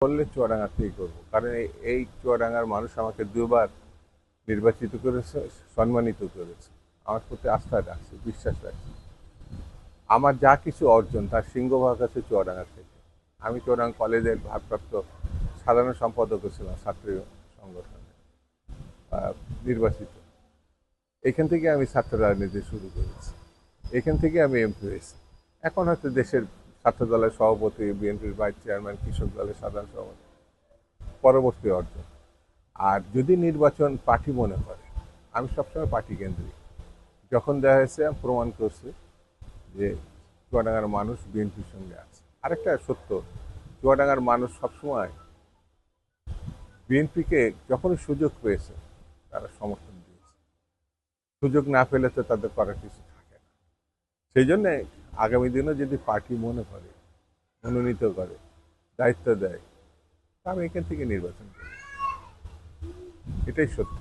করলে চুয়াডাঙ্গাতেই করব। কারণ এই- এই চুয়াডাঙ্গার মানুষ আমাকে দুবার নির্বাচিত করেছে, সম্মানিত করেছে। আমার প্রতি আস্থা রাখছে, বিশ্বাস রাখছে। আমার যা কিছু অর্জন, তার সিংহভাগ আছে চুয়াডাঙ্গা থেকে। আমি চুয়াডাঙ্গা কলেজের ভারপ্রাপ্ত সাধারণ সম্পাদক ছিলাম, ছাত্র সংগঠনে নির্বাচিত। এখান থেকে আমি ছাত্র রাজনীতি শুরু করেছি। এখান থেকে আমি এমপি হয়েছি। এখন হয়তো দেশের ছাত্র দলের সভাপতি, বিএনপির ভাইস চেয়ারম্যান, কৃষক দলের সাধারণ সভাপতি পরবর্তী অর্জন। আর যদি নির্বাচন পার্টি মনে করে, আমি সবসময় পার্টি কেন্দ্রিক। যখন দেখা হয়েছে আমি প্রমাণ করছি যে চুয়াডাঙ্গার মানুষ বিএনপির সঙ্গে আছে। আরেকটা সত্য, চুয়াডাঙ্গার মানুষ সবসময় বিএনপিকে যখনই সুযোগ পেয়েছে, তারা সমর্থন দিয়েছে। সুযোগ না পেলে তো তাদের করার কিছু থাকে না। সেই জন্যে আগামী দিনে যদি পার্টি মনে করে, মনোনীত করে, দায়িত্ব দেয়, তা আমি এখান থেকে নির্বাচন করি এটাই সত্য।